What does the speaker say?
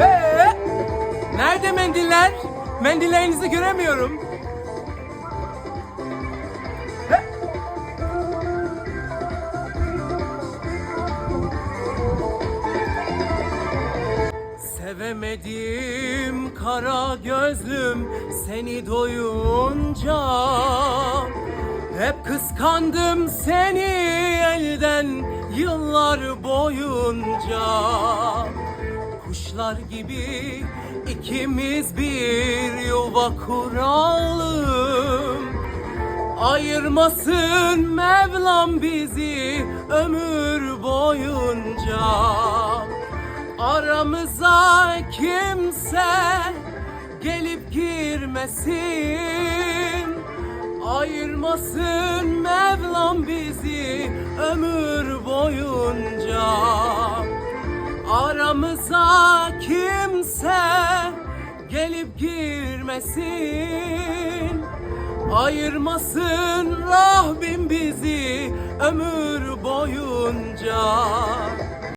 Ee, nerede mendiller? Mendillerinizi göremiyorum. Sevemedim kara gözlüm seni doyunca Hep kıskandım seni elden yıllar boyunca Kuşlar gibi ikimiz bir yuva kuralım. Ayırmasın Mevlam bizi ömür boyunca. Aramıza kimse gelip girmesin. Ayırmasın Mevlam bizi ömür boyunca Aramıza kimse gelip girmesin. Ayırmasın Rabbim bizi ömür